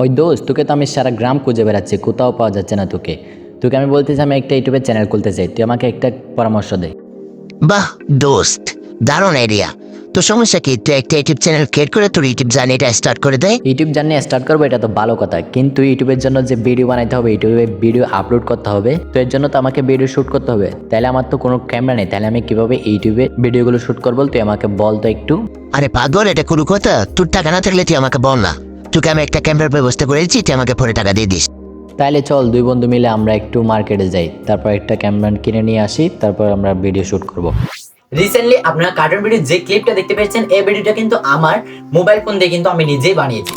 ওই দোস্ত তোকে তো আমি সারা গ্রাম খুঁজে বেড়াচ্ছি কোথাও পাওয়া যাচ্ছে না তোকে। তোকে আমি বলতেছি আমি একটা ইউটিউবের চ্যানেল খুলতে চাই তুই আমাকে একটা পরামর্শ দে। বাহ দোস্ত দারুণ আইডিয়া তো সমস্যা কি তুই একটা ইউটিউব চ্যানেল ক্রিয়েট করে তোর ইউটিউব জার্নিটা স্টার্ট করে দেয় ইউটিউব জার্নি স্টার্ট করব এটা তো ভালো কথা। কিন্তু ইউটিউবের জন্য যে ভিডিও বানাইতে হবে ইউটিউবে ভিডিও আপলোড করতে হবে তো এর জন্য তো আমাকে ভিডিও শ্যুট করতে হবে। তাহলে আমার তো কোনো ক্যামেরা নেই তাহলে আমি কীভাবে ইউটিউবে ভিডিওগুলো শ্যুট করব তুই আমাকে বল তো একটু। আরে পাগল এটা কোনো কথা। তোর টাকা না থাকলে তুই আমাকে বল না। তোকে আমি একটা ক্যামেরার ব্যবস্থা করেছি, তুই আমাকে পরে টাকা দিয়ে দিস। তাহলে চল দুই বন্ধু মিলে আমরা একটু মার্কেটে যাই। তারপর একটা ক্যামেরা কিনে নিয়ে আসি, তারপর আমরা ভিডিও শ্যুট করব। রিসেন্টলি আপনারা কার্টুন ভিডিও যে ক্লিপটা দেখতে পেয়েছেন, এই ভিডিওটা কিন্তু আমার মোবাইল ফোন দিয়ে কিন্তু আমি নিজেই বানিয়েছি।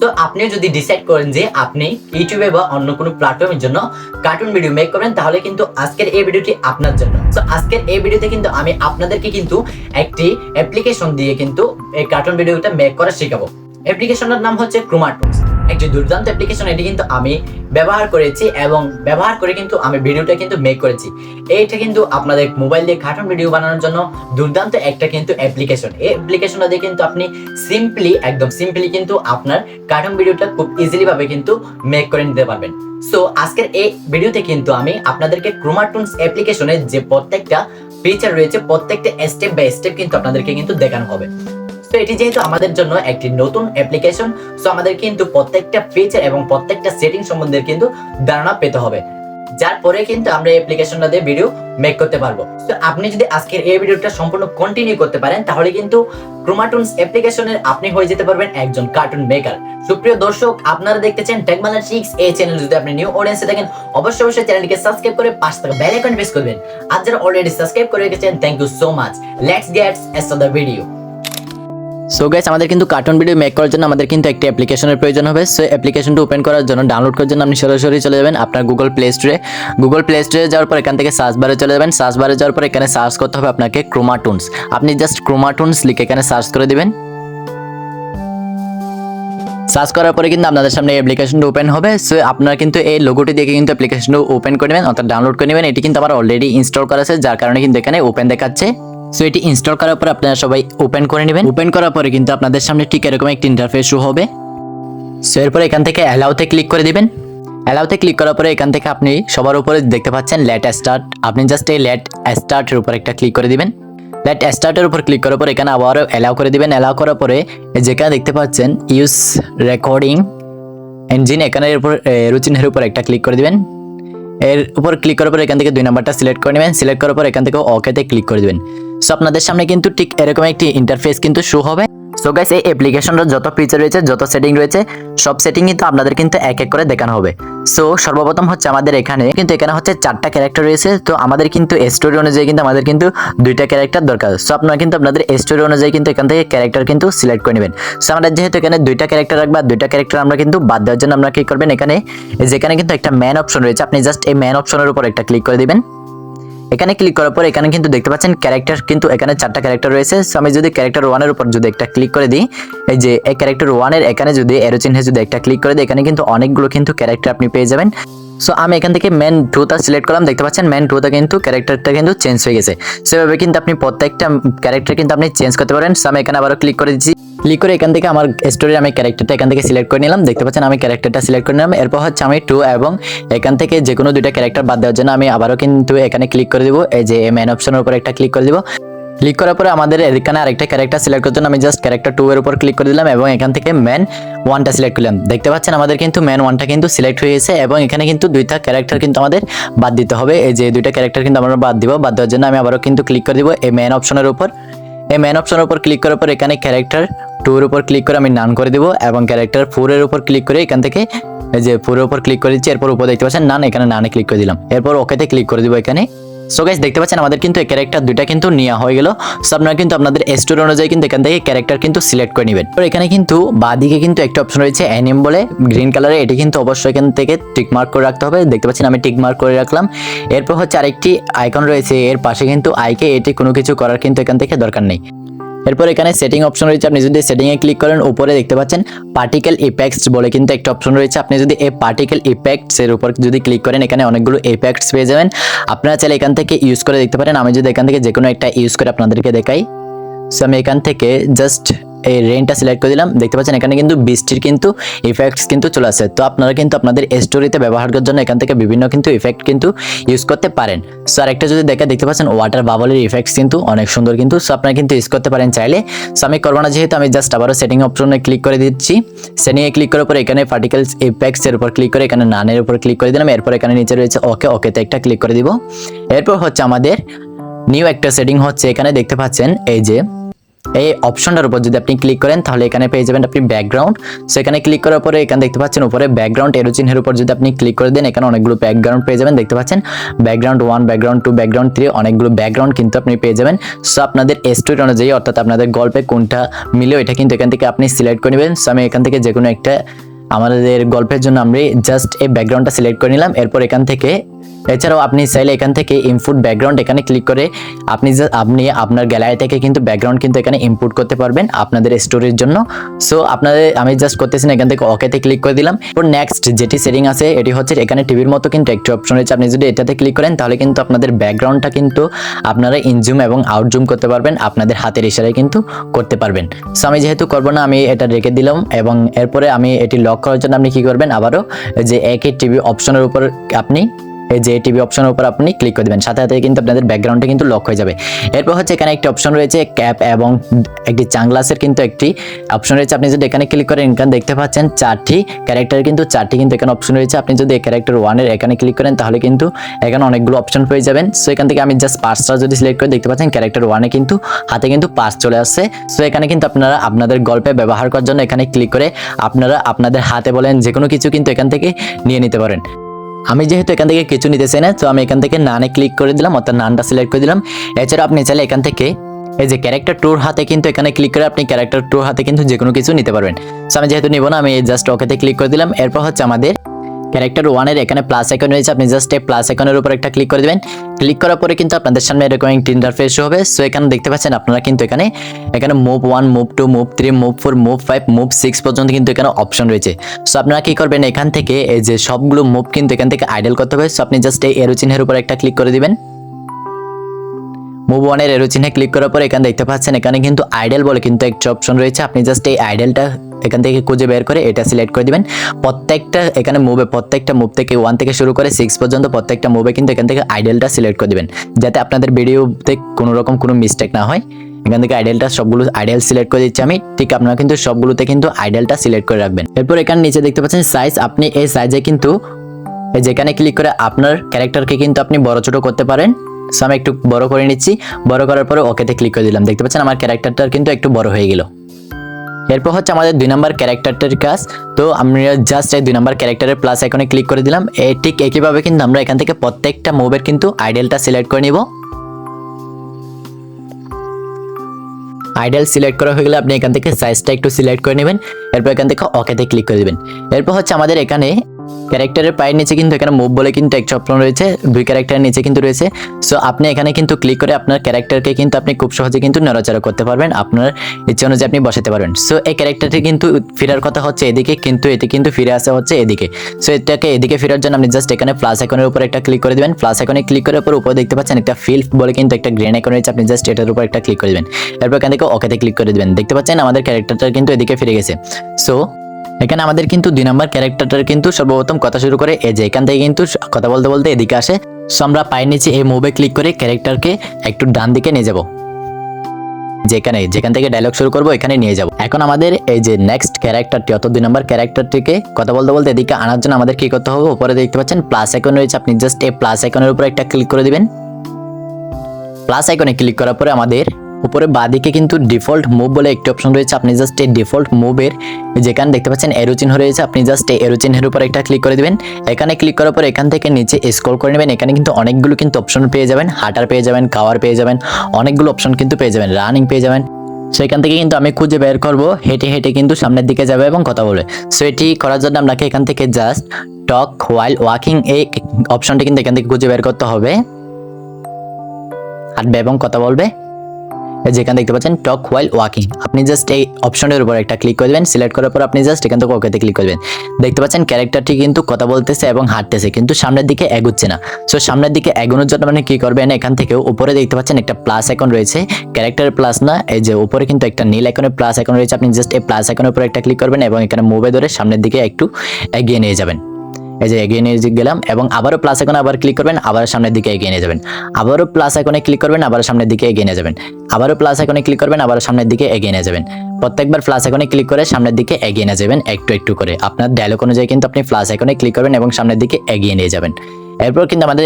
তো আপনি যদি ডিসাইড করেন যে আপনি ইউটিউবে বা অন্য কোনো প্ল্যাটফর্মের জন্য কার্টুন ভিডিও মেক করেন তাহলে কিন্তু আজকের এই ভিডিওটি আপনার জন্য। তো আজকের এই ভিডিওতে কিন্তু আমি আপনাদেরকে কিন্তু একটি অ্যাপ্লিকেশন দিয়ে কিন্তু এই কার্টুন ভিডিওটা মেক করা শেখাবো। অ্যাপ্লিকেশনের নাম হচ্ছে ক্রোমাটোস একটি দুর্দান্ত অ্যাপ্লিকেশন এটি কিন্তু আমি ব্যবহার করেছি এবং ব্যবহার করে কিন্তু আমি ভিডিওটা কিন্তু মেক করেছি। এইটা কিন্তু আপনাদের মোবাইল দিয়ে কার্টুন ভিডিও বানানোর জন্য দুর্দান্ত একটা কিন্তু অ্যাপ্লিকেশন এই অ্যাপ্লিকেশনটা দিয়ে কিন্তু আপনি সিম্পলি একদম সিম্পলি কিন্তু আপনার কার্টুন ভিডিওটা খুব ইজিলি ভাবে কিন্তু মেক করে নিতে পারবেন। সো আজকের এই ভিডিওতে কিন্তু আমি আপনাদেরকে ক্রোমাটুনস অ্যাপ্লিকেশনের যে প্রত্যেকটা ফিচার রয়েছে, প্রত্যেকটা স্টেপ বাই স্টেপ কিন্তু আপনাদেরকে কিন্তু দেখানো হবে। তো এটি যেহেতু আমাদের জন্য একটি নতুন অ্যাপ্লিকেশন সো আমাদের কিন্তু প্রত্যেকটা ফিচার এবং প্রত্যেকটা সেটিং সম্বন্ধে কিন্তু ধারণা পেতে হবে। যার পরে কিন্তু আমরা এই অ্যাপ্লিকেশনটা দিয়ে ভিডিও মেক করতে পারব। তো আপনি যদি আজকের এই ভিডিওটা সম্পূর্ণ কন্টিনিউ করতে পারেন, তাহলে কিন্তু অ্যাপ্লিকেশনের আপনি হয়ে যেতে পারবেন একজন কার্টুন মেকার সুপ্রিয় দর্শক, আপনারা দেখতেছেন টেকমালাটিক্স এই চ্যানেল যদি আপনি নিউ অডিয়েন্সে থাকেন, অবশ্যই অবশ্যই চ্যানেলটিকে সাবস্ক্রাইব করে পাঁচ বেল আইকন প্রেস করবেন। আর যারা অলরেডি সাবস্ক্রাইব করে রেখেছেন thank you so much let's gets as the video so guys আমাদের কিন্তু কার্টুন ভিডিও মেক করার জন্য আমাদের কিন্তু একটি অ্যাপ্লিকেশনের প্রয়োজন হবে। সো অ্যাপ্লিকেশনটা ওপেন করার জন্য ডাউনলোড করার জন্য আপনি সরাসরি চলে যাবেন আপনার গুগল প্লে স্টোরে গুগল প্লে স্টোরে যাওয়ার পর এখান থেকে সার্চ বারে চলে যাবেন। সার্চ বারে যাওয়ার পর এখানে সার্চ করতে হবে আপনাকে ক্রোমাটুনস আপনি জাস্ট ক্রোমাটুনস লিখে এখানে সার্চ করে দিবেন। সার্চ করার পরে কিন্তু আপনাদের সামনে অ্যাপ্লিকেশনটা ওপেন হবে। সো আপনারা কিন্তু এই লোগোটি দেখে কিন্তু অ্যাপ্লিকেশনটা ওপেন করে নেবেন, অর্থাৎ ডাউনলোড করে নেবেন। এটি কিন্তু আমার অলরেডি ইনস্টল করা আছে, যার কারণে কিন্তু এখানে ওপেন দেখাচ্ছে। সো এটি ইনস্টল করার পর আপনারা সবাই ওপেন করে নেবেন। ওপেন করার পরে কিন্তু আপনাদের সামনে ঠিক এরকম একটি ইন্টারফেস শো হবে। সো এরপর এখান থেকে অ্যালাউতে ক্লিক করে দিবেন। অ্যালাউতে ক্লিক করার পরে এখান থেকে আপনি সবার উপরে দেখতে পাচ্ছেন লেট স্টার্ট আপনি জাস্ট এই লেট স্টার্টের উপর একটা ক্লিক করে দিবেন। লেট স্টার্টের উপর ক্লিক করার পর এখানে আবারও অ্যালাউ করে দিবেন। অ্যালাউ করার পরে যেখানে দেখতে পাচ্ছেন ইউজ রেকর্ডিং ইঞ্জিন এখানের উপর রুচিনের উপর একটা ক্লিক করে দিবেন। এর উপর ক্লিক করার পর এখান থেকে দুই নাম্বারটা সিলেক্ট করে নেবেন। সিলেক্ট করার পর এখান থেকে ওকেতে ক্লিক করে দিবেন। সো আপনাদের সামনে কিন্তু ঠিক এরকম একটি ইন্টারফেস কিন্তু শো হবে। সো গাইস এই অ্যাপ্লিকেশনটার যত ফিচার রয়েছে, যত সেটিং রয়েছে, সব সেটিং কিন্তু আপনাদের কিন্তু এক এক করে দেখানো হবে। সো সর্বপ্রথম হচ্ছে আমাদের এখানে কিন্তু এখানে হচ্ছে চারটা ক্যারেক্টার রয়েছে। তো আমাদের কিন্তু স্টোরি অনুযায়ী কিন্তু আমাদের কিন্তু দুইটা ক্যারেক্টার দরকার। সো আপনারা কিন্তু আপনাদের স্টোরি অনুযায়ী কিন্তু এখান থেকে ক্যারেক্টার কিন্তু সিলেক্ট করে নেবেন। সো আমরা যেহেতু এখানে দুইটা ক্যারেক্টার রাখব দুইটা ক্যারেক্টার আমরা কিন্তু বাদ দেওয়ার জন্য আমরা কি করবেন এখানে, যেখানে কিন্তু একটা ম্যান অপশন রয়েছে। আপনি জাস্ট এই ম্যান অপশনের উপর একটা ক্লিক করে দিবেন। এখানে ক্লিক করার পর এখানে কিন্তু দেখতে পাচ্ছেন ক্যারেক্টার কিন্তু এখানে চারটা ক্যারেক্টার রয়েছে। সো আমি যদি ক্যারেক্টার ওয়ানের উপর যদি একটা ক্লিক করে দিই, এই যে, এই ক্যারেক্টার ওয়ানের এখানে যদি এরো চিহ্নে যদি একটা ক্লিক করে দিই, এখানে কিন্তু অনেকগুলো কিন্তু ক্যারেক্টার আপনি পেয়ে যাবেন। সো আমি এখান থেকে মেন টুটা সিলেক্ট করলাম। দেখতে পাচ্ছেন মেন টুটা কিন্তু ক্যারেক্টারটা কিন্তু চেঞ্জ হয়ে গেছে। সেভাবে কিন্তু আপনি প্রত্যেকটা ক্যারেক্টার কিন্তু আপনি চেঞ্জ করতে পারেন। সো আমি এখানে আবারও ক্লিক করে দিচ্ছি। ক্লিক করে এখান থেকে আমার স্টোরির আমি ক্যারেক্টারটা এখান থেকে সিলেক্ট করে নিলাম। দেখতে পাচ্ছেন, আমি ক্যারেক্টারটা সিলেক্ট করে নিলাম। এরপর হচ্ছে আমি টু এবং এখান থেকে যে কোনো দুইটা ক্যারেক্টার বাদ দেওয়ার জন্য আমি আবারও কিন্তু এখানে ক্লিক করে দিব। এই যে ম্যান অপশনের উপর একটা ক্লিক করে দিব। ক্লিক করার পরে আমাদের এখানে আরেকটা ক্যারেক্টার সিলেক্ট জন্য আমি জাস্ট ক্যারেক্টার টু এর উপর ক্লিক করে দিলাম এবং এখান থেকে ম্যান ওয়ানটা সিলেক্ট করলাম। দেখতে পাচ্ছেন আমাদের কিন্তু ম্যান ওয়ানটা কিন্তু সিলেক্ট হয়ে গেছে এবং এখানে কিন্তু দুইটা ক্যারেক্টার কিন্তু আমাদের বাদ দিতে হবে। এই যে দুইটা ক্যারেক্টার কিন্তু আমরা বাদ দিব, বাদ দেওয়ার জন্য আমি আবারও কিন্তু ক্লিক করে দিব এই ম্যান অপশনের উপর। এই ম্যান অপশনের উপর ক্লিক করার পর এখানে ক্যারেক্টার টু এর উপর ক্লিক করে আমি নান করে দিব এবং ক্যারেক্টার ফোর এর উপর ক্লিক করে এখান থেকে এই যে ফোর এর উপর ক্লিক করে দিচ্ছি, এরপর উপর দেখতে পাচ্ছেন নান এখানে নানে ক্লিক করে দিলাম। এরপর ওকেতে ক্লিক করে দিব এখানে। সো গাইজ দেখতে পাচ্ছেন, আমাদের কিন্তু এই ক্যারেক্টার দুইটা কিন্তু নেওয়া হয়ে গেল। সো আপনারা কিন্তু আপনাদের স্টোরি অনুযায়ী কিন্তু এখান থেকে ক্যারেক্টার কিন্তু সিলেক্ট করে নেবেন। তো এখানে কিন্তু বাদিকে কিন্তু একটা অপশন রয়েছে অ্যানিম বলে। গ্রিন কালারে এটি কিন্তু অবশ্যই এখান থেকে টিক মার্ক করে রাখতে হবে। দেখতে পাচ্ছেন, আমি টিক মার্ক করে রাখলাম। এরপর হচ্ছে আরেকটি আইকন রয়েছে, এর পাশে কিন্তু আইকে এটি কোনো কিছু করার কিন্তু এখান থেকে দরকার নেই। এরপর এখানে সেটিং অপশন রয়েছে, আপনি যদি সেটিংয়ে ক্লিক করেন, উপরে দেখতে পাচ্ছেন পার্টিকেল ইফেক্টস বলে কিন্তু একটা অপশন রয়েছে। আপনি যদি এই পার্টিকেল ইফেক্টসের উপর যদি ক্লিক করেন, এখানে অনেকগুলো ইফেক্টস পেয়ে যাবেন। আপনারা চাইলে এখান থেকে ইউজ করে দেখতে পারেন। আমি যদি এখান থেকে যে কোনো একটা ইউজ করে আপনাদেরকে দেখাই। সো আমি এখান থেকে জাস্ট এই রেনটা সিলেক্ট করে দিলাম। দেখতে পাচ্ছেন, এখানে কিন্তু বৃষ্টির কিন্তু ইফেক্টস কিন্তু চলে আসে। তো আপনারা কিন্তু আপনাদের স্টোরিতে ব্যবহার করার জন্য এখান থেকে বিভিন্ন কিন্তু ইফেক্ট কিন্তু ইউজ করতে পারেন। সো আরেকটা যদি দেখে, দেখতে পাচ্ছেন ওয়াটার বাবলের ইফেক্টস কিন্তু অনেক সুন্দর কিন্তু। সো আপনারা কিন্তু ইউজ করতে পারেন চাইলে। সো আমি করব না যেহেতু, আমি জাস্ট আবারও সেটিং অপশনে ক্লিক করে দিচ্ছি। সেটিংয়ে ক্লিক করার পর এখানে পার্টিকেলস ইফেক্টস এর উপর ক্লিক করে এখানে নানের উপর ক্লিক করে দিলাম। এরপর এখানে নিচে রয়েছে ওকে ওকেতে একটা ক্লিক করে দিব। এরপর হচ্ছে আমাদের নিউ একটা সেটিং হচ্ছে। এখানে দেখতে পাচ্ছেন, এই যে এই অপশনটার উপর যদি আপনি ক্লিক করেন, তাহলে এখানে পেয়ে যাবেন আপনি ব্যাকগ্রাউন্ড সো এখানে ক্লিক করার পরে এখানে দেখতে পাচ্ছেন উপরে ব্যাকগ্রাউন্ড এরো চিহ্নের উপর যদি আপনি ক্লিক করে দেন, এখানে অনেকগুলো ব্যাকগ্রাউন্ড পেয়ে যাবেন। দেখতে পাচ্ছেন? Background one background two background three অনেকগুলো ব্যাকগ্রাউন্ড কিন্তু আপনি পেয়ে যাবেন। সো আপনাদের স্টোরি অনুযায়ী, অর্থাৎ আপনাদের গল্পে কোনটা মিলেও এটা কিন্তু এখান থেকে আপনি সিলেক্ট করে নেবেন। সো আমি এখান থেকে যে কোনো একটা আমাদের গল্পের জন্য আমি জাস্ট এই ব্যাকগ্রাউন্ডটা সিলেক্ট করে নিলাম। এরপর এখান থেকে এছাড়াও আপনি চাইলে এখান থেকে ইনপুট ব্যাকগ্রাউন্ড এখানে ক্লিক করে আপনি যে, আপনি আপনার গ্যালারি থেকে কিন্তু ব্যাকগ্রাউন্ড কিন্তু এখানে ইনপুট করতে পারবেন আপনাদের স্টোরির জন্য। সো আপনাদের, আমি জাস্ট করতেছি না, এখান থেকে ওকেতে ক্লিক করে দিলাম। এরপর নেক্সট যেটি সেটিং আছে, এটি হচ্ছে এখানে টিভির মতো কিন্তু একটি অপশন রয়েছে। আপনি যদি এটাতে ক্লিক করেন, তাহলে কিন্তু আপনাদের ব্যাকগ্রাউন্ডটা কিন্তু আপনারা ইনজুম এবং আউটজুম করতে পারবেন, আপনাদের হাতের ইশারায় কিন্তু করতে পারবেন। সো আমি যেহেতু করব না, আমি এটা রেখে দিলাম এবং এরপরে আমি এটি লক করার জন্য আপনি কি করবেন আবারও, যে একই টিভি অপশনের উপর আপনি এই যে টিভি অপশনের উপর আপনি ক্লিক করে দেবেন। সাথে সাথে কিন্তু আপনাদের ব্যাকগ্রাউন্ডটা কিন্তু লক হয়ে যাবে। এরপর হচ্ছে এখানে একটি অপশন রয়েছে ক্যাপ এবং একটি চাংলাসের কিন্তু একটি অপশন রয়েছে। আপনি যদি এখানে ক্লিক করেন, এখানে দেখতে পাচ্ছেন চারটি ক্যারেক্টার কিন্তু, চারটি কিন্তু এখানে অপশন রয়েছে। আপনি যদি ক্যারেক্টার ওয়ানের এখানে ক্লিক করেন, তাহলে কিন্তু এখানে অনেকগুলো অপশন পেয়ে যাবেন। সো এখান থেকে আমি জাস্ট পার্সটা যদি সিলেক্ট করে দেখতে পাচ্ছেন ক্যারেক্টার ওয়ানে কিন্তু, হাতে কিন্তু পার্স চলে আসছে। সো এখানে কিন্তু আপনারা আপনাদের গল্পে ব্যবহার করার জন্য এখানে ক্লিক করে আপনারা আপনাদের হাতে বলেন যে কোনো কিছু কিন্তু এখান থেকে নিয়ে নিতে পারেন। আমি যেহেতু এখান থেকে কিছু নিতে চাই না, তো আমি এখান থেকে নানে ক্লিক করে দিলাম, অর্থাৎ নানটা সিলেক্ট করে দিলাম। এছাড়া আপনি চাইলে এখান থেকে এই যে ক্যারেক্টার ট্যুর হাতে কিন্তু এখানে ক্লিক করে আপনি ক্যারেক্টার ট্যুর হাতে কিন্তু যে কোনো কিছু নিতে পারবেন। সো আমি যেহেতু নিব না, আমি জাস্ট ওকেতে ক্লিক করে দিলাম। এরপর হচ্ছে আমাদের ক্যারেক্টার ওয়ানের এখানে প্লাস আইকন রয়েছে। আপনি জাস্ট এই প্লাস আইকনের উপর একটা ক্লিক করে দেবেন। ক্লিক করার পরে কিন্তু আপনাদের সামনে এরকম একটি ইন্টারফেস হবে। সো এখানে দেখতে পাচ্ছেন আপনারা কিন্তু এখানে এখানে move one move two move three move four move five move six পর্যন্ত কিন্তু এখানে অপশন রয়েছে। সো আপনারা কী করবেন? এখান থেকে এই যে সবগুলো মুভ কিন্তু এখান থেকে আইডল করতে হবে। সো আপনি জাস্ট এই এরো চিহ্নের উপর একটা ক্লিক করে দিবেন। মুভ ওয়ানের এরো চিহ্নে ক্লিক করার পর এখানে দেখতে পাচ্ছেন, এখানে কিন্তু আইডেল বলে কিন্তু একটা অপশন রয়েছে। আপনি জাস্ট এই আইডেলটা এখান থেকে খুঁজে বের করে এটা সিলেক্ট করে দিবেন। প্রত্যেকটা এখানে মুভে প্রত্যেকটা মুভ থেকে ওয়ান থেকে শুরু করে সিক্স পর্যন্ত প্রত্যেকটা মুভে কিন্তু এখান থেকে আইডেলটা সিলেক্ট করে দিবেন। যাতে আপনাদের ভিডিওতে কোনো রকম কোনো মিস্টেক না হয়। এখান থেকে আইডেলটা সবগুলো আইডেল সিলেক্ট করে দিচ্ছি আমি। ঠিক আপনারা কিন্তু সবগুলোতে কিন্তু আইডেলটা সিলেক্ট করে রাখবেন। এরপর এখানে নিচে দেখতে পাচ্ছেন সাইজ আপনি এই সাইজে কিন্তু যেখানে ক্লিক করে আপনার ক্যারেক্টারকে কিন্তু আপনি বড় ছোট করতে পারেন। সো আমি একটু বড় করে নিচ্ছি। বড় করার পরে ওকেতে ক্লিক করে দিলাম। দেখতে পাচ্ছেন আমার ক্যারেক্টারটা কিন্তু একটু বড় হয়ে গেল। এরপর হচ্ছে আমাদের দুই নম্বর ক্যারেক্টারটার কাজ। তো আমরা জাস্ট এই দুই নম্বর ক্যারেক্টারের প্লাস এখানে ক্লিক করে দিলাম। এই ঠিক একইভাবে কিন্তু আমরা এখান থেকে প্রত্যেকটা মুভের কিন্তু আইডেলটা সিলেক্ট করে নিব। আইডেল সিলেক্ট করা হয়ে গেলে আপনি এখান থেকে সাইজটা একটু সিলেক্ট করে নেবেন। এরপর এখান থেকে ওকেতে ক্লিক করে দিবেন। এরপর হচ্ছে আমাদের এখানে ক্যারেক্টারের পায়ের নিচে কিন্তু এখানে মুভ বলে কিন্তু একটা অপশন রয়েছে। দুই ক্যারেক্টারের নিচে কিন্তু রয়েছে। সো আপনি এখানে কিন্তু ক্লিক করে আপনার ক্যারেক্টারকে কিন্তু আপনি খুব সহজে কিন্তু নড়াচড়া করতে পারবেন। আপনার ইচ্ছে অনুযায়ী আপনি বসাতে পারবেন। সো এই ক্যারেক্টারটি কিন্তু ফেরার কথা হচ্ছে এদিকে, কিন্তু এটি কিন্তু ফিরে আসা হচ্ছে এদিকে। সো এটাকে এদিকে ফেরার জন্য আপনি জাস্ট এখানে প্লাস আইকনের উপর একটা ক্লিক করে দিবেন। প্লাস আইকনে ক্লিক করার পর উপরে দেখতে পাচ্ছেন একটা ফিল বলে কিন্তু একটা গ্রেন আইকন রয়েছে। আপনি জাস্ট এটার উপর একটা ক্লিক করে দিবেন। এরপর এখান থেকে ওকেতে ক্লিক করে দিবেন। দেখতে পাচ্ছেন আমাদের ক্যারেক্টারটা কিন্তু এদিকে ফিরে গেছে। সো এখানে আমাদের কিন্তু দুই নম্বর ক্যারেক্টারটার কিন্তু সর্বপ্রথম কথা শুরু করে এই যে। এখান থেকে কিন্তু কথা বলতে বলতে এদিকে আসে। সো আমরা পায়ের নিচে এই মুভে ক্লিক করে ক্যারেক্টারকে একটু ডান দিকে নিয়ে যাব। যেখানে যেখান থেকে ডায়লগ শুরু করব, এখানে নিয়ে যাব। এখন আমাদের এই যে নেক্সট ক্যারেক্টারটি অত দুই নম্বর ক্যারেক্টারটিকে কথা বলতে বলতে এদিকে আনার জন্য আমাদের কি করতে হবে? উপরে দেখতে পাচ্ছেন প্লাস আইকন রয়েছে। আপনি জাস্ট এই প্লাস আইকনের উপর একটা ক্লিক করে দিবেন। প্লাস আইকনে ক্লিক করার পরে আমাদের উপরে বাঁদিকে কিন্তু ডিফল্ট মুভ বলে একটি অপশন রয়েছে। আপনি জাস্ট এই ডিফল্ট মুভের যেখানে দেখতে পাচ্ছেন এরো চিহ্ন রয়েছে, আপনি জাস্ট এই এরো চিহ্নের উপর একটা ক্লিক করে দিবেন। এখানে ক্লিক করার পর এখান থেকে নিচে স্ক্রল করে নেবেন। এখানে কিন্তু অনেকগুলো কিন্তু অপশন পেয়ে যাবেন। হাটার পেয়ে যাবেন কাওয়ার পেয়ে যাবেন, অনেকগুলো অপশন কিন্তু পেয়ে যাবেন রানিং পেয়ে যাবেন। সেখান থেকে কিন্তু আমি খুঁজে বের করব। হেঁটে হেঁটে কিন্তু সামনের দিকে যাবে এবং কথা বলবে। সো এটি করার জন্য আপনাকে এখান থেকে জাস্ট টক হোয়াইল ওয়াকিং এই অপশনটি কিন্তু এখান থেকে খুঁজে বের করতে হবে। হাঁটবে এবং কথা বলবে। যেখানে দেখতে পাচ্ছেন টক ওয়াইল ওয়াকিং আপনি জাস্ট এই অপশনের উপর একটা ক্লিক করে দেবেন সিলেক্ট করার পর আপনি জাস্ট এখান থেকে ওকেতে ক্লিক করবেন। দেখতে পাচ্ছেন ক্যারেক্টারটি কিন্তু কথা বলতেছে এবং হাঁটতেছে, কিন্তু সামনের দিকে এগুচ্ছে না। সো সামনের দিকে এগোনোর জন্য মানে কি করবেন? এখান থেকে উপরে দেখতে পাচ্ছেন একটা প্লাস এখন রয়েছে ক্যারেক্টার প্লাস না, এই যে উপরে কিন্তু একটা নীল আইকনের প্লাস এখন রয়েছে, আপনি জাস্ট এই প্লাস আইকনের উপর একটা ক্লিক করবেন এবং এখানে মুভে ধরে সামনের দিকে একটু এগিয়ে নিয়ে যাবেন। এই যে এগিয়ে নিয়ে গেলাম এবং আবারও প্লাস আইকনে আবার ক্লিক করবেন, আবার সামনের দিকে এগিয়ে নিয়ে যাবেন। আবারও প্লাস আইকনে ক্লিক করবেন, আবার সামনের দিকে এগিয়ে নিয়ে যাবেন। আবারও প্লাস আইকনে ক্লিক করবেন, আবারও সামনের দিকে এগিয়ে নিয়ে যাবেন। প্রত্যেকবার প্লাস আইকনে ক্লিক করে সামনের দিকে এগিয়ে নিয়ে যাবেন, একটু একটু করে। আপনার ডায়লগ অনুযায়ী কিন্তু আপনি প্লাস আইকনে ক্লিক করবেন এবং সামনের দিকে এগিয়ে নিয়ে যাবেন। এরপর কিন্তু আমাদের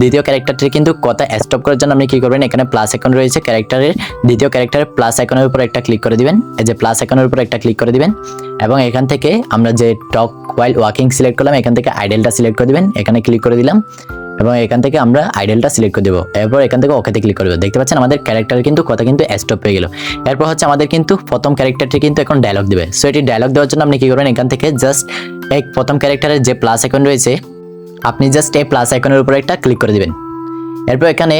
দ্বিতীয় ক্যারেক্টারটি কিন্তু কথা স্টপ করার জন্য আপনি কি করবেন? এখানে প্লাস আইকন রয়েছে ক্যারেক্টারের দ্বিতীয় ক্যারেক্টারের প্লাস আইকনের উপর একটা ক্লিক করে দিবেন। এই যে প্লাস আইকনের উপর একটা ক্লিক করে দিবেন এবং এখান থেকে আমরা যে টক ওয়াইল ওয়াকিং সিলেক্ট করলাম, এখান থেকে আইডেলটা সিলেক্ট করে দিবেন। এখানে ক্লিক করে দিলাম। এবং এখান থেকে আমরা আইডেলটা সিলেক্ট করে দেবো। এরপর এখান থেকে ওকেতে ক্লিক করে দেবো। দেখতে পাচ্ছেন? আমাদের ক্যারেক্টার কিন্তু কথা কিন্তু স্টপ হয়ে গেল। এরপর হচ্ছে আমাদের কিন্তু প্রথম ক্যারেক্টারটি কিন্তু এখন ডায়লগ দেবে। সো এটি ডায়লগ দেওয়ার জন্য আপনি কি করবেন? এখান থেকে জাস্ট এক প্রথম ক্যারেক্টারের যে প্লাস আইকন রয়েছে, আপনি জাস্ট এই প্লাস আইকনের উপর একটা ক্লিক করে দিবেন। এরপর এখানে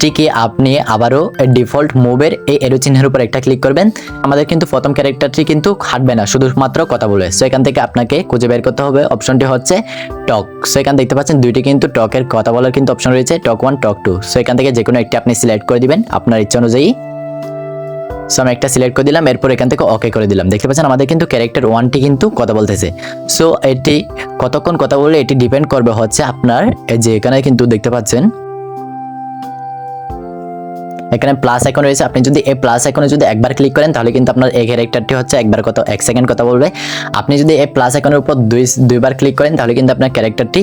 ঠিকই আপনি আবারও ডিফল্ট মুভের এই এরো চিহ্নের উপর একটা ক্লিক করবেন। আমাদের কিন্তু প্রথম ক্যারেক্টারটি কিন্তু হাঁটবে না, শুধুমাত্র কথা বলবে। সো এখান থেকে আপনাকে খুঁজে বের করতে হবে। অপশনটি হচ্ছে টক সো এখান দেখতে পাচ্ছেন দুইটি কিন্তু টকের কথা বলার কিন্তু অপশন রয়েছে talk one talk two so এখান থেকে যে কোনো একটি আপনি সিলেক্ট করে দিবেন, আপনার ইচ্ছা অনুযায়ী। সো আমি একটা সিলেক্ট করে দিলাম, এরপর এখান থেকে ওকে করে দিলাম। দেখতে পাচ্ছেন আমাদের কিন্তু ক্যারেক্টার ওয়ানটি কিন্তু কথা বলতেছে। সো এটি কতক্ষণ কথা বললে এটি ডিপেন্ড করবে হচ্ছে আপনার যে এখানে কিন্তু দেখতে পাচ্ছেন। এখানে প্লাস আইকন রয়েছে। আপনি যদি এই প্লাস আইকনে যদি একবার ক্লিক করেন, তাহলে কিন্তু আপনার এই ক্যারেক্টারটি হচ্ছে একবার কত, এক সেকেন্ড কথা বলবে। আপনি যদি এই প্লাস আইকনের উপর দুই, দুইবার ক্লিক করেন, তাহলে কিন্তু আপনার ক্যারেক্টারটি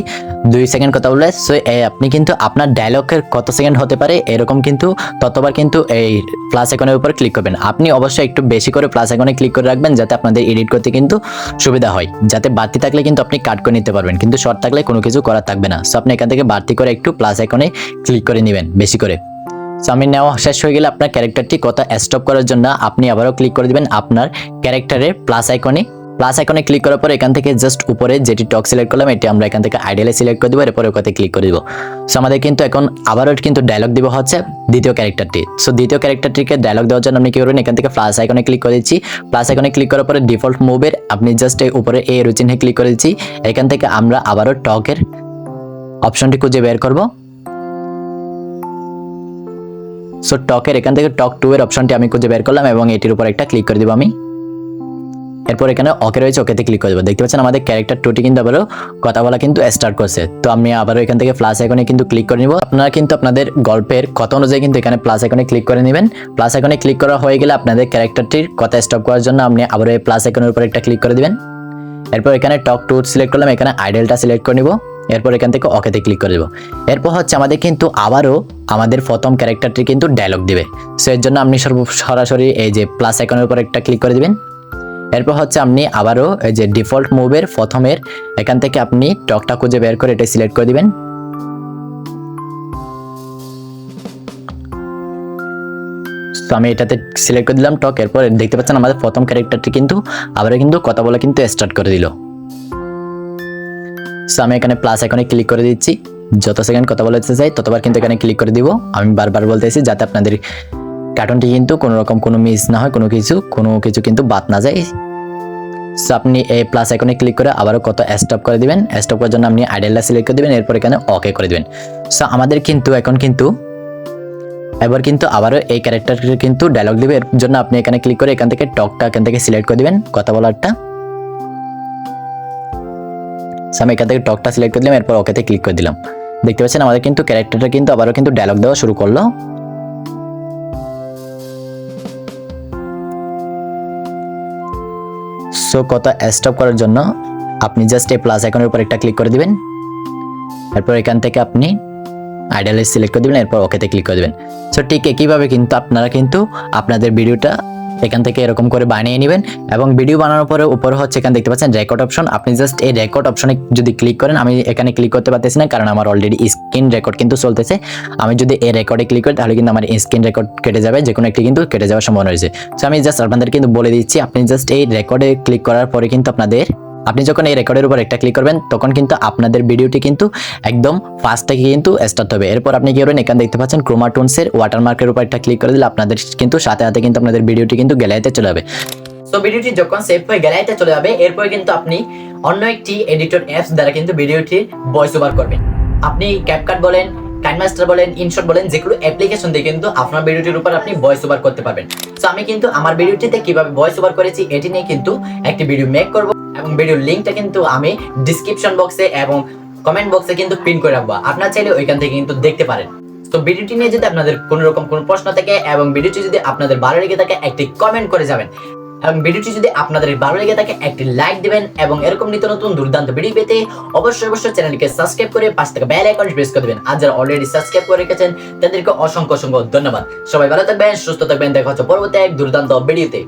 দুই সেকেন্ড কথা বলবে। সো আপনি কিন্তু আপনার ডায়লগের কত সেকেন্ড হতে পারে, এরকম কিন্তু ততবার কিন্তু এই প্লাস আইকনের উপর ক্লিক করবেন। আপনি অবশ্যই একটু বেশি করে প্লাস আইকনে ক্লিক করে রাখবেন, যাতে আপনাদের এডিট করতে কিন্তু সুবিধা হয়। যাতে বাড়তি থাকলে কিন্তু আপনি কাট করে নিতে পারবেন। কিন্তু শর্ট থাকলে কোনো কিছু করার থাকবে না। সো আপনি এখান থেকে বাড়তি করে একটু প্লাস আইকনে ক্লিক করে নেবেন, বেশি করে। আমি নেওয়া শেষ হয়ে গেলে আপনার ক্যারেক্টারটি কথা স্টপ করার জন্য আপনি আবারও ক্লিক করে দিবেন আপনার ক্যারেক্টারের প্লাস আইকনে প্লাস আইকনে ক্লিক করার পর এখান থেকে জাস্ট উপরে যেটি টক সিলেক্ট করলাম, এটি আমরা এখান থেকে আইডিয়ালে সিলেক্ট করে দেবো, এরপরে ওখানে ক্লিক করে দিব। সো আমাদের কিন্তু এখন আবারও কিন্তু ডায়লগ দিব হচ্ছে দ্বিতীয় ক্যারেক্টারটি। সো দ্বিতীয় ক্যারেক্টারটিকে ডায়লগ দেওয়ার জন্য আপনি কি করবেন? এখান থেকে প্লাস আইকনে ক্লিক করে দিচ্ছি। প্লাস আইকনে ক্লিক করার পরে ডিফল্ট মুভের আপনি জাস্ট উপরে এ রুচিনে ক্লিক করে দিচ্ছি। এখান থেকে আমরা আবারও টকের অপশনটি খুঁজে বের করব। সো টকের এখান থেকে টক টু এর অপশনটি আমি খুঁজে বের করলাম এবং এটির উপর একটা ক্লিক করে দিব আমি। এরপর এখানে ওকে রয়েছে ওকেতে ক্লিক করে দেবো। দেখতে পাচ্ছেন আমাদের ক্যারেক্টার টুটি কিন্তু আবারও কথা বলা কিন্তু স্টার্ট করছে। তো আমি আবারও এখান থেকে প্লাস আইকনে কিন্তু ক্লিক করে নিব। আপনারা কিন্তু আপনাদের গল্পের কথা অনুযায়ী কিন্তু এখানে প্লাস আইকনে ক্লিক করে নেবেন। প্লাস আইকনে ক্লিক করা হয়ে গেলে আপনাদের ক্যারেক্টারটির কথা স্টপ করার জন্য আপনি আবারও এই প্লাস আইকনের উপর একটা ক্লিক করে দিবেন। এরপর এখানে টক টু সিলেক্ট করলাম, এখানে আইডেলটা সিলেক্ট করে নিব। এরপর এখান থেকে ওকেতে ক্লিক করে দেবো। এরপর হচ্ছে আমাদের কিন্তু আবারও আমাদের প্রথম ক্যারেক্টারটি কিন্তু ডায়লগ দিবে। সো এর জন্য আপনি সর্ব সরাসরি এই যে প্লাস আইকনের উপর একটা ক্লিক করে দিবেন। এরপর হচ্ছে আপনি আবারও এই যে ডিফল্ট মুভের প্রথমের এখান থেকে আপনি টকটা খুঁজে বের করে এটা সিলেক্ট করে দিবেন। তো আমি এটাতে সিলেক্ট করে দিলাম টক। এরপর দেখতে পাচ্ছেন আমাদের প্রথম ক্যারেক্টারটি কিন্তু আবারও কিন্তু কথা বলা কিন্তু স্টার্ট করে দিল। সো আমি এখানে প্লাস এখানে ক্লিক করে দিচ্ছি। যত সেকেন্ড কথা বলতে চাই, ততবার কিন্তু এখানে ক্লিক করে দিব। আমি বারবার বলতেছি যাতে আপনাদের কার্টুনটি কিন্তু কোনো রকম কোনো মিস না হয়, কোনো কিছু কোনো কিছু কিন্তু বাদ না যায়। সো আপনি এই প্লাস আইকনে ক্লিক করে আবারও কত স্টপ করে দিবেন। স্টপ করার জন্য আপনি আইডেলটা সিলেক্ট করে দিবেন, এরপর এখানে ওকে করে দিবেন। সো আমাদের কিন্তু এখন কিন্তু, এবার কিন্তু আবারও এই ক্যারেক্টারটির কিন্তু ডায়লগ দিবে। এর জন্য আপনি এখানে ক্লিক করে এখান থেকে টকটা এখান থেকে সিলেক্ট করে দিবেন, কথা বলারটা। So, আমি এখান থেকে টকটা সিলেক্ট করে দিলাম এরপর ওকেতে ক্লিক করে দিলাম। দেখতে পাচ্ছেন আমাদের কিন্তু ক্যারেক্টারটা কিন্তু আবারও কিন্তু ডায়লগ দেওয়া শুরু করল। সো কথা স্টপ করার জন্য আপনি জাস্ট এই প্লাস আইকনের উপর একটা ক্লিক করে দিবেন। এরপর এখান থেকে আপনি আইডালে সিলেক্ট করে দিবেন এরপর ওকেতে ক্লিক করে দিবেন। সো ঠিক একইভাবে কিন্তু আপনারা কিন্তু আপনাদের ভিডিওটা এখান থেকে এরকম করে বানিয়ে নেবেন এবং ভিডিও বানানোর পরে উপরে হচ্ছে এখানে দেখতে পাচ্ছেন রেকর্ড অপশন আপনি জাস্ট এই রেকর্ড অপশনে যদি ক্লিক করেন, আমি এখানে ক্লিক করতে পারতেছি না কারণ আমার অলরেডি স্ক্রিন রেকর্ড কিন্তু চলতেছে। আমি যদি এই রেকর্ডে ক্লিক করি, তাহলে কিন্তু আমার স্ক্রিন রেকর্ড কেটে যাবে যে কোনো একটি কিন্তু কেটে যাওয়ার সম্ভাবনা রয়েছে। সো আমি জাস্ট আপনাদের কিন্তু বলে দিচ্ছি, আপনি জাস্ট এই রেকর্ডে ক্লিক করার পরে কিন্তু আপনাদের আপনি যখন এই রেকর্ডের উপর একটা ক্লিক করবেন, তখন কিন্তু আপনাদের ভিডিওটি কিন্তু একদম ফার্স্ট থেকে কিন্তু স্টার্ট হবে। এরপর আপনি কি করবেন? এখানে দেখতে পাচ্ছেন ক্রোমাটোনসের ওয়াটারমার্কের উপর একটা ক্লিক করে দিলে আপনাদের কিন্তু সাথে সাথে কিন্তু আপনাদের ভিডিওটি কিন্তু গ্যালারিতে চলে যাবে। সো ভিডিওটি যখন সেভ হয়ে গ্যালারিতে চলে যাবে, এরপর কিন্তু আপনি অন্য একটি এডিটর অ্যাপস দ্বারা কিন্তু ভিডিওটি ভয়েস ওভার করবেন। আপনি ক্যাপকাট বলেন কাইনমাস্টার বলেন ইনশট বলেন যেগুলো অ্যাপ্লিকেশন দিয়ে কিন্তু আপনার ভিডিওটির উপর আপনি ভয়েস ওভার করতে পারবেন। সো আমি কিন্তু আমার ভিডিওটিতে কীভাবে ভয়েস ওভার করেছি, এটি নিয়ে কিন্তু একটি ভিডিও মেক করব। এবং ভিডিওর লিঙ্কটা কিন্তু আমি ডিসক্রিপশন বক্সে এবং কমেন্ট বক্সে কিন্তু পিন করে রাখব। আপনার চাইলে ওইখান থেকে কিন্তু দেখতে পারেন। তো ভিডিওটি নিয়ে যদি আপনাদের কোনো রকম কোনো প্রশ্ন থাকে এবং ভিডিওটি যদি আপনাদের ভালো লেগে থাকে, একটি কমেন্ট করে যাবেন। এবং ভিডিওটি যদি আপনাদের ভালো লেগে থাকে, একটি লাইক দিবেন এবং এরকম নিত্য নতুন দুর্দান্ত ভিডিও পেতে অবশ্যই অবশ্যই চ্যানেলকে সাবস্ক্রাইব করে পাশ থেকে বেল আইকন প্রেস করে দেবেন। আর যারা অলরেডি সাবস্ক্রাইব করে রেখেছেন, তাদেরকে অসংখ্য অসংখ্য ধন্যবাদ। সবাই ভালো থাকবেন, সুস্থ থাকবেন। দেখা হচ্ছে পরবর্তী এক দুর্দান্ত ভিডিওতে